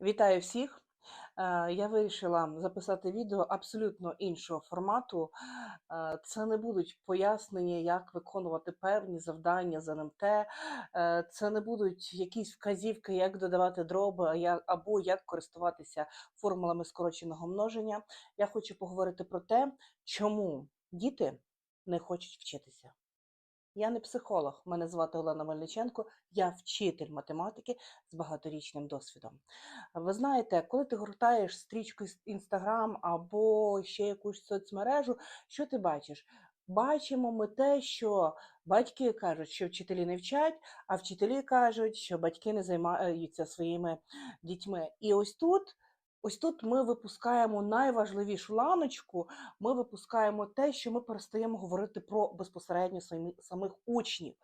Вітаю всіх! Е, Я вирішила записати відео абсолютно іншого формату. Е, Це не будуть пояснення, як виконувати певні завдання з НМТ. Е, Це не будуть якісь вказівки, як додавати дроби, або як користуватися формулами скороченого множення. Я хочу поговорити про те, чому діти не хочуть вчитися. Я не психолог, мене звати Олена Мельниченко, я вчитель математики з багаторічним досвідом. Ви знаєте, коли ти гортаєш стрічку Інстаграм або ще якусь соцмережу, що ти бачиш? Бачимо ми те, що батьки кажуть, що вчителі не вчать, а вчителі кажуть, що батьки не займаються своїми дітьми. І ось тут. Ось тут ми випускаємо найважливішу ланочку, ми випускаємо те, що ми перестаємо говорити про безпосередньо самі- самих учнів.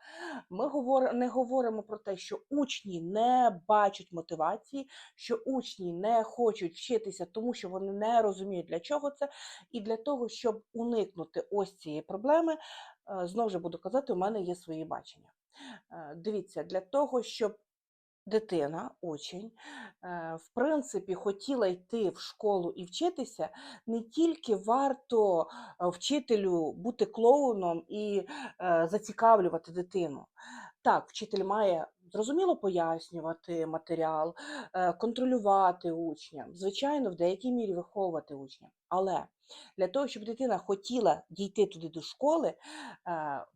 Ми говор- не говоримо про те, що учні не бачать мотивації, що учні не хочуть вчитися, тому що вони не розуміють, для чого це. І для того, щоб уникнути ось цієї проблеми, е, знову ж буду казати, у мене є свої бачення. Е, Дивіться, для того, щоб дитина, учень, е, в принципі, хотіла йти в школу і вчитися, не тільки варто е, вчителю бути клоуном і е, зацікавлювати дитину. Так, вчитель має зрозуміло пояснювати матеріал, е, контролювати учня, звичайно, в деякій мірі виховувати учня. Але для того, щоб дитина хотіла дійти туди до школи, е,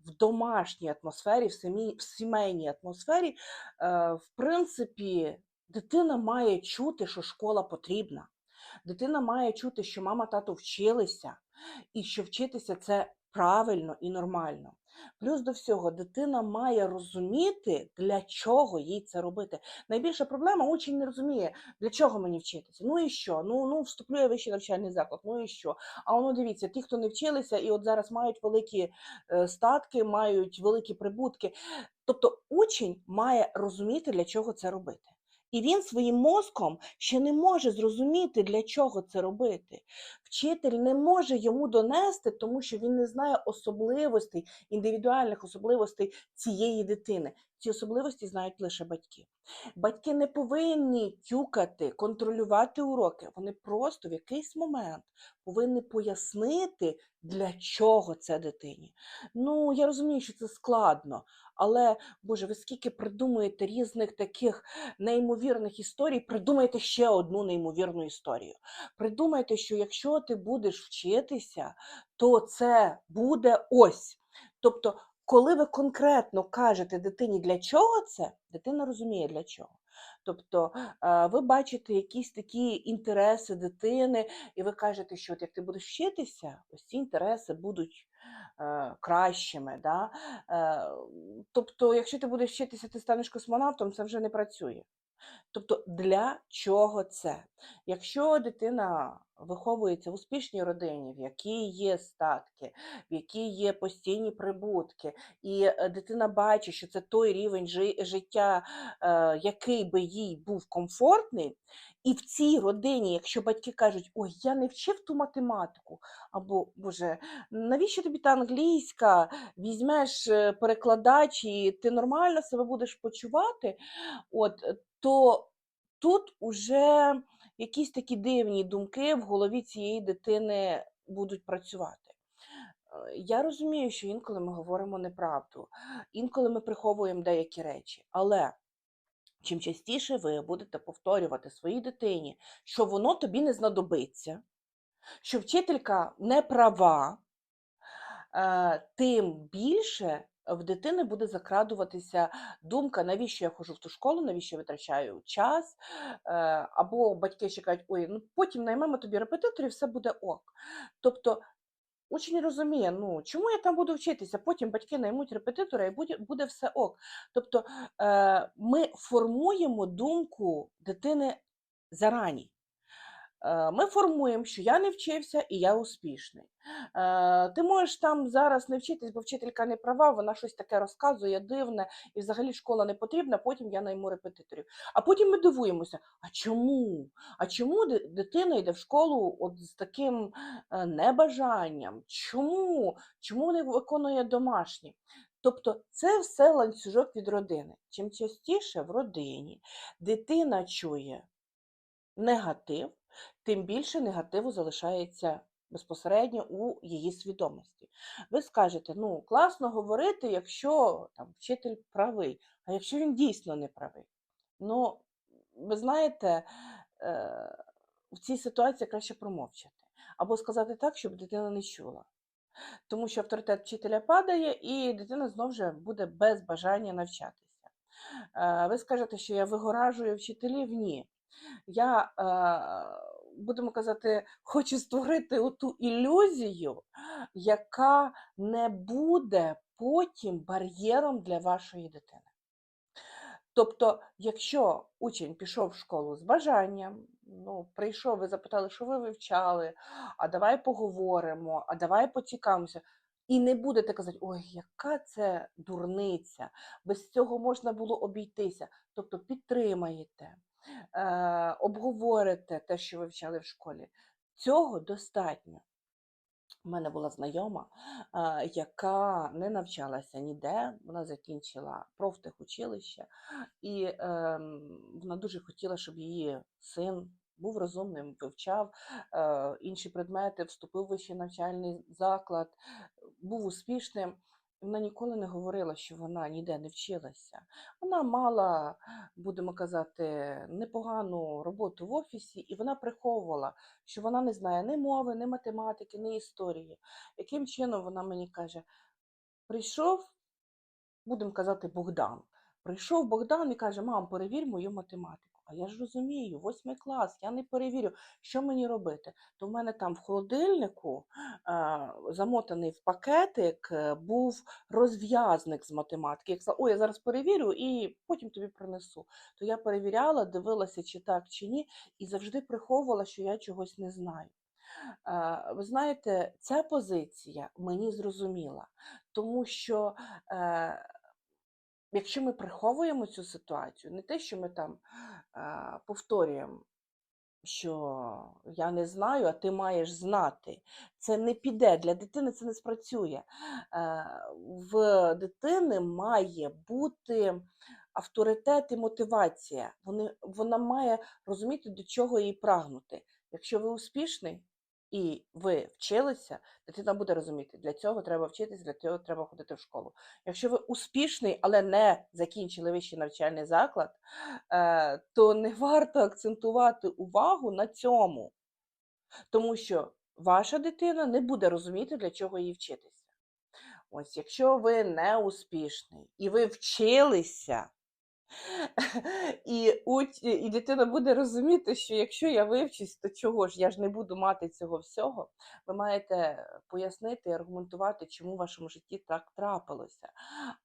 в домашній атмосфері, в сімей- в сімейній атмосфері, е, в принципі, дитина має чути, що школа потрібна. Дитина має чути, що мама тато вчилися, і що вчитися це правильно і нормально. Плюс до всього, дитина має розуміти, для чого їй це робити. Найбільша проблема учень не розуміє, для чого мені вчитися. Ну і що? Ну, ну вступлю я вищий навчальний заклад, ну і що? А воно дивіться, ті, хто не вчилися, і от зараз мають великі е, статки, мають великі прибутки. Тобто учень має розуміти, для чого це робити. І він своїм мозком ще не може зрозуміти, для чого це робити. Вчитель не може йому донести, тому що він не знає особливостей, індивідуальних особливостей цієї дитини. Ці особливості знають лише батьки. Батьки не повинні тюкати, контролювати уроки. Вони просто в якийсь момент повинні пояснити, для чого це дитині. Ну, я розумію, що це складно, але Боже, ви скільки придумуєте різних таких неймовірних історій, придумайте ще одну неймовірну історію. Придумайте, що якщо ти будеш вчитися, то це буде ось. Тобто, коли ви конкретно кажете дитині, для чого це, дитина розуміє для чого. Тобто ви бачите якісь такі інтереси дитини, і ви кажете, що от як ти будеш вчитися, ось ці інтереси будуть е, кращими. Да? Е, Тобто, якщо ти будеш вчитися, ти станеш космонавтом, це вже не працює. Тобто, для чого це? Якщо дитина виховується в успішній родині, в якій є статки, в якій є постійні прибутки, і е, дитина бачить, що це той рівень жи- життя, е, який би їй був комфортний, і в цій родині, якщо батьки кажуть, ой, я не вчив ту математику, або Боже, навіщо тобі та англійська? Візьмеш е, перекладач, і ти нормально себе будеш почувати. От, е, то тут уже якісь такі дивні думки в голові цієї дитини будуть працювати. Е, Я розумію, що інколи ми говоримо неправду, інколи ми приховуємо деякі речі, але чим частіше ви будете повторювати своїй дитині, що воно тобі не знадобиться, що вчителька не права, е, тим більше в дитини буде закрадуватися думка, навіщо я ходжу в ту школу, навіщо я витрачаю час. Е, Або батьки ще кажуть, ой, ну потім наймемо тобі репетиторів, все буде ок. Тобто учень розуміє, ну чому я там буду вчитися, потім батьки наймуть репетитора і буде, буде все ок. Тобто е, ми формуємо думку дитини зарані. Е, Ми формуємо, що я не вчився і я успішний. Е, Ти можеш там зараз не вчитись, бо вчителька не права, вона щось таке розказує дивне, і взагалі школа не потрібна, потім я найму репетиторів. А потім ми дивуємося: а чому? А чому дитина йде в школу от з таким е, небажанням? Чому? Чому не виконує домашні? Тобто це все ланцюжок від родини. Чим частіше в родині дитина чує негатив, тим більше негативу залишається безпосередньо у її свідомості. Ви скажете, ну, класно говорити, якщо там, вчитель правий, а якщо він дійсно не правий. Ну, ви знаєте, е, в цій ситуації краще промовчати. Або сказати так, щоб дитина не чула. Тому що авторитет вчителя падає, і дитина знову ж буде без бажання навчатися. Е, Ви скажете, що я вигоражую вчителів? Ні. Я, будемо казати, хочу створити оту ілюзію, яка не буде потім бар'єром для вашої дитини. Тобто, якщо учень пішов в школу з бажанням, ну, прийшов, ви запитали, що ви вивчали, а давай поговоримо, а давай поцікавимося. І не будете казати, ой, яка це дурниця, без цього можна було обійтися. Тобто підтримаєте, обговорите те, що ви вивчали в школі. Цього достатньо. У мене була знайома, е, яка не навчалася ніде, вона закінчила профтехучилище, і ем, вона дуже хотіла, щоб її син був розумним, вивчав е, інші предмети, вступив в вищий навчальний заклад, був успішним. Вона ніколи не говорила, що вона ніде не вчилася. Вона мала, будемо казати, непогану роботу в офісі, і вона приховувала, що вона не знає ні мови, ні математики, ні історії. Яким чином вона мені каже: прийшов, будемо казати, Богдан. Прийшов Богдан і каже: Мам, перевір мою математику. Я ж розумію, восьмий клас, я не перевірю, що мені робити. То в мене там в холодильнику, замотаний в пакетик, е, був розв'язник з математики. Я сказала, ой, я зараз перевірю і потім тобі принесу. То я перевіряла, дивилася, чи так, чи ні, і завжди приховувала, що я чогось не знаю. Ви знаєте, ця позиція мені зрозуміла, тому що е, якщо ми приховуємо цю ситуацію, не те, що ми там е, повторюємо, що я не знаю, а ти маєш знати. Це не піде для дитини, це не спрацює. Е, В дитини має бути авторитет і мотивація. Вони, вона має розуміти, до чого їй прагнути. Якщо ви успішний і ви вчилися, дитина буде розуміти, для цього треба вчитись, для цього треба ходити в школу. Якщо ви успішний, але не закінчили вищий навчальний заклад, е, то не варто акцентувати увагу на цьому, тому що ваша дитина не буде розуміти, для чого їй вчитися. Ось, якщо ви не успішний і ви вчилися, і, уч... і дитина буде розуміти, що якщо я вивчусь, то чого ж я ж не буду мати цього всього. Ви маєте пояснити і аргументувати, чому в вашому житті так трапилося.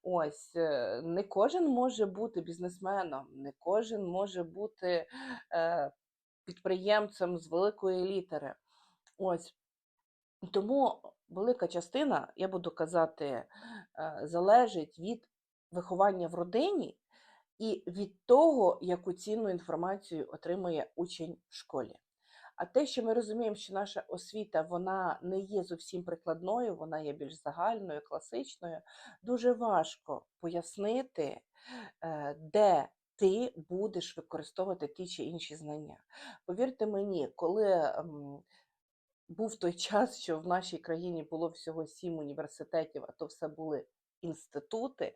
Ось е, не кожен може бути бізнесменом, не кожен може бути е, підприємцем з великої літери. Ось тому велика частина, я буду казати, е, залежить від виховання в родині і від того, яку цінну інформацію отримує учень в школі. А те, що ми розуміємо, що наша освіта вона не є зовсім прикладною, вона є більш загальною, класичною, дуже важко пояснити, е, де ти будеш використовувати ті чи інші знання. Повірте мені, коли ем, був той час, що в нашій країні було всього сім університетів, а то все були інститути,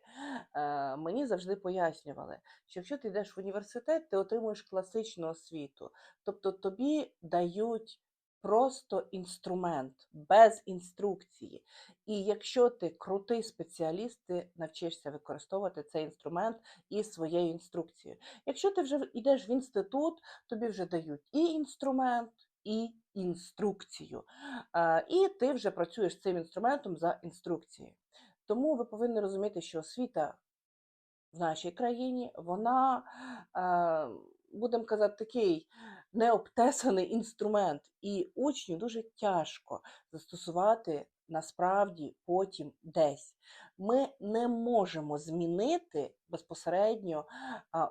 е, мені завжди пояснювали, що якщо ти йдеш в університет, ти отримуєш класичну освіту. Тобто тобі дають просто інструмент без інструкції. І якщо ти крутий спеціаліст, ти навчишся використовувати цей інструмент із своєю інструкцією. Якщо ти вже йдеш в інститут, тобі вже дають і інструмент, і інструкцію. Е, І ти вже працюєш цим інструментом за інструкцією. Тому ви повинні розуміти, що освіта в нашій країні, вона, е, будемо казати, такий необтесаний інструмент, і учню дуже тяжко застосувати насправді потім десь. Ми не можемо змінити безпосередньо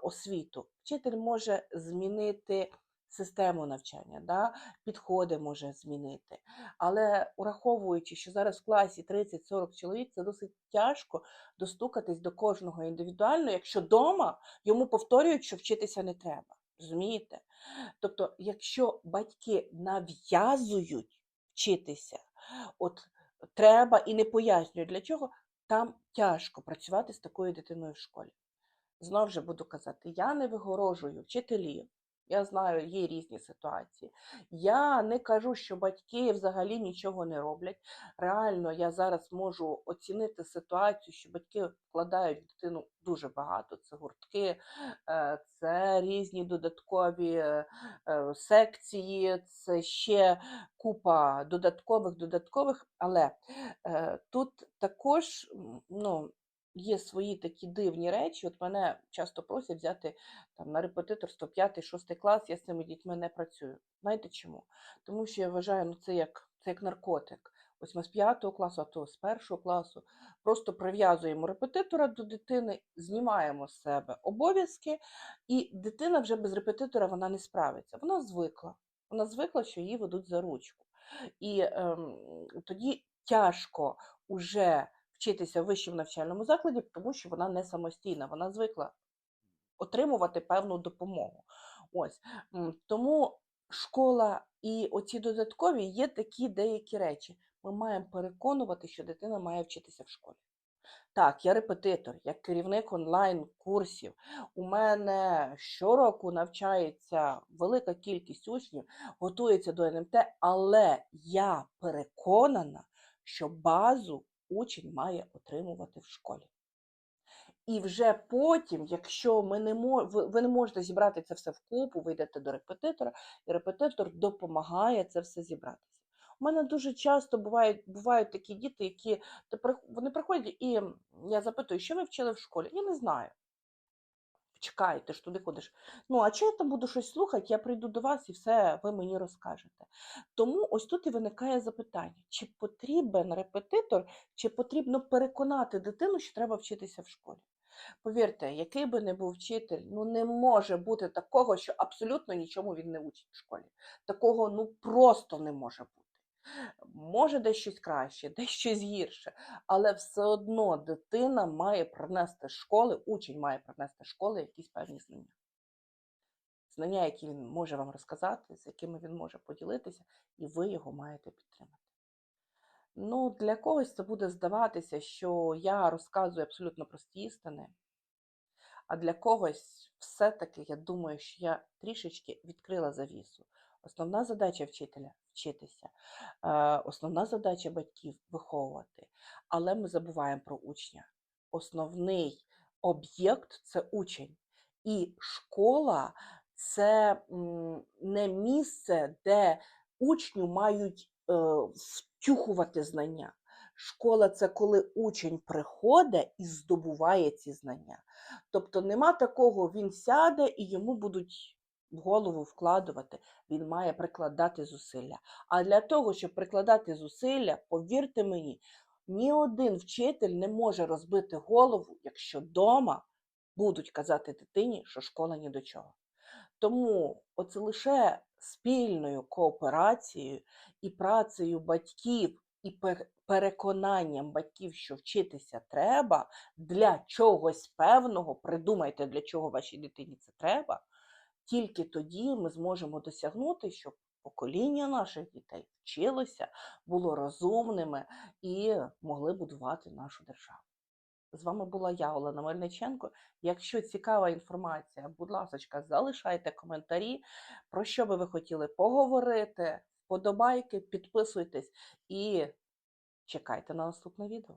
освіту. Вчитель може змінити систему навчання, да? підходи може змінити. Але ураховуючи, що зараз в класі 30-40 чоловік, це досить тяжко достукатись до кожного індивідуально, якщо вдома йому повторюють, що вчитися не треба. Розумієте? Тобто, якщо батьки нав'язують вчитися, от треба і не пояснюють для чого, там тяжко працювати з такою дитиною в школі. Знов же буду казати, я не вигорожую вчителів. Я знаю, є різні ситуації. Я не кажу, що батьки взагалі нічого не роблять. Реально, я зараз можу оцінити ситуацію, що батьки вкладають в дитину дуже багато. Це гуртки, е, це різні додаткові е, е, секції, це ще купа додаткових, додаткових. Але тут також ну, є свої такі дивні речі. От мене часто просять взяти там, на репетиторство 5-6 клас, я з цими дітьми не працюю. Знаєте чому? Тому що я вважаю, ну це як, це як наркотик. Ось ми з 5 класу, а то з 1 класу просто прив'язуємо репетитора до дитини, знімаємо з себе обов'язки, і дитина вже без репетитора вона не справиться. Вона звикла. Вона звикла, що її ведуть за ручку. І ем, тоді тяжко уже вчитися в вищому навчальному закладі, тому що вона не самостійна, вона звикла отримувати певну допомогу. Ось тому школа і оці додаткові є такі деякі речі. Ми маємо переконувати, що дитина має вчитися в школі. Так, я репетитор, як керівник онлайн-курсів. У мене щороку навчається велика кількість учнів, готується до НМТ, але я переконана, що базу учень має отримувати в школі. І вже потім, якщо ми не мож... ви не можете зібрати це все в купу, ви йдете до репетитора, і репетитор допомагає це все зібратися. У мене дуже часто бувають, бувають такі діти, які вони приходять, і я запитую, що ви вчили в школі? Я не знаю. Чекай, ти ж туди ходиш. Ну, а чи я там буду щось слухати, я прийду до вас і все ви мені розкажете. Тому ось тут і виникає запитання: чи потрібен репетитор, чи потрібно переконати дитину, що треба вчитися в школі? Повірте, який би не був вчитель, ну не може бути такого, що абсолютно нічому він не учить в школі. Такого ну просто не може бути. Може десь щось краще, десь щось гірше, але все одно дитина має принести школи, учень має принести школи якісь певні знання. Знання, які він може вам розказати, з якими він може поділитися, і ви його маєте підтримати. Ну, для когось це буде здаватися, що я розказую абсолютно прості істини, а для когось все-таки я думаю, що я трішечки відкрила завісу. Основна задача вчителя вчитися, е, основна задача батьків виховувати. Але ми забуваємо про учня. Основний об'єкт це учень. І школа це не місце, де учню мають е, втюхувати знання. Школа це коли учень приходить і здобуває ці знання. Тобто нема такого, він сяде і йому будуть в голову вкладувати, він має прикладати зусилля. А для того, щоб прикладати зусилля, повірте мені, ні один вчитель не може розбити голову, якщо вдома будуть казати дитині, що школа ні до чого. Тому оце лише спільною кооперацією і працею батьків і пер- переконанням батьків, що вчитися треба для чогось певного, придумайте, для чого вашій дитині це треба, тільки тоді ми зможемо досягнути, щоб покоління наших дітей вчилося, було розумними і могли будувати нашу державу. З вами була я, Олена Мельниченко. Якщо цікава інформація, будь ласка, залишайте коментарі, про що би ви хотіли поговорити, вподобайки, підписуйтесь і чекайте на наступне відео.